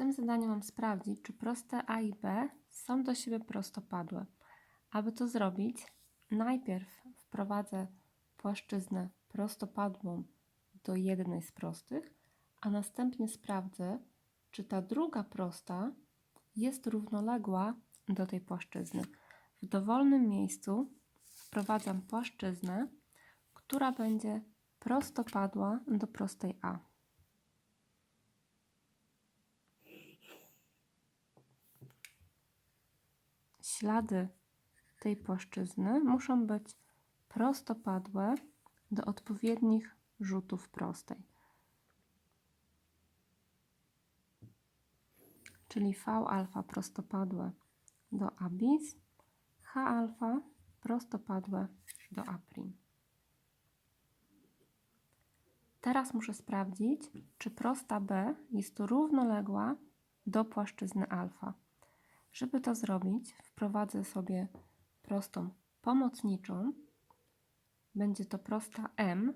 tym zadaniu mam sprawdzić, czy proste a i b są do siebie prostopadłe. Aby to zrobić, najpierw wprowadzę płaszczyznę prostopadłą do jednej z prostych, a następnie sprawdzę, czy ta druga prosta jest równoległa do tej płaszczyzny. W dowolnym miejscu wprowadzam płaszczyznę, która będzie prostopadła do prostej A. Ślady tej płaszczyzny muszą być prostopadłe do odpowiednich rzutów prostej. Czyli V alfa prostopadłe do A bis, H alfa prostopadłe do A. Teraz muszę sprawdzić, czy prosta B jest równoległa do płaszczyzny alfa. Żeby to zrobić, wprowadzę sobie prostą pomocniczą. Będzie to prosta M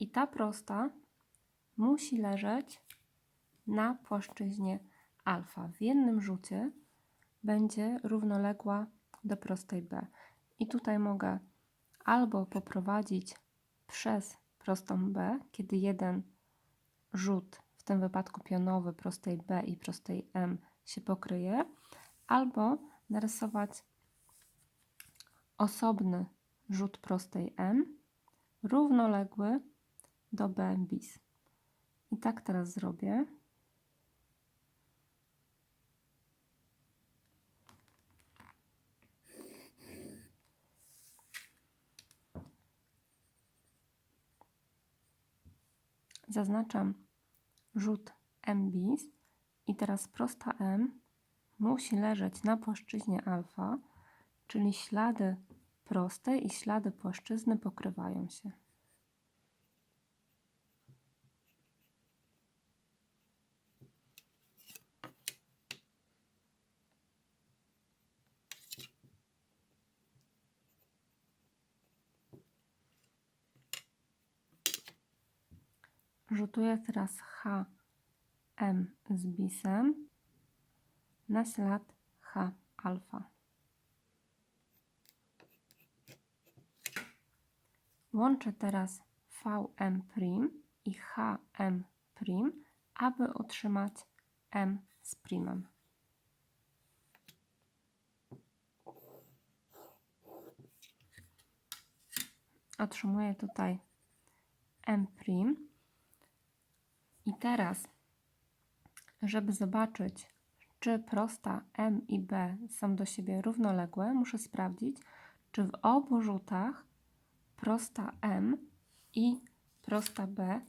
i ta prosta musi leżeć na płaszczyźnie alfa. W jednym rzucie będzie równoległa do prostej B. I tutaj mogę albo poprowadzić przez prostą B, kiedy jeden rzut, w tym wypadku pionowy prostej B i prostej M się pokryje, albo narysować osobny rzut prostej M równoległy do B bis. I tak teraz zrobię. Zaznaczam rzut M bis i teraz prosta M musi leżeć na płaszczyźnie alfa, czyli ślady prostej i ślady płaszczyzny pokrywają się. Rzutuję teraz H M z bisem na ślad H alfa. Łączę teraz VM' i HM', aby otrzymać M z primem. Otrzymuję tutaj M'. I teraz, żeby zobaczyć, czy prosta M i B są do siebie równoległe, muszę sprawdzić, czy w obu rzutach prosta M i prosta B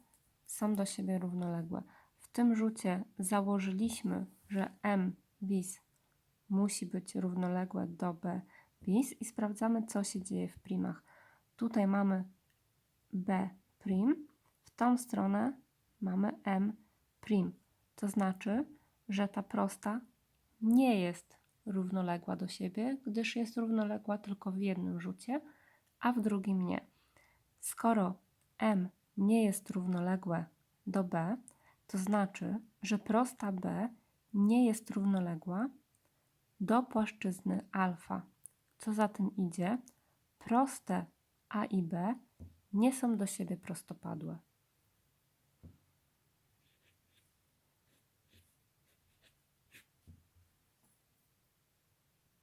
są do siebie równoległe. W tym rzucie założyliśmy, że M bis musi być równoległe do B bis i sprawdzamy, co się dzieje w primach. Tutaj mamy B prim, w tą stronę mamy M prim. To znaczy, że ta prosta nie jest równoległa do siebie, gdyż jest równoległa tylko w jednym rzucie, a w drugim nie. Skoro M nie jest równoległe do B, to znaczy, że prosta B nie jest równoległa do płaszczyzny alfa. Co za tym idzie? Proste A i B nie są do siebie prostopadłe.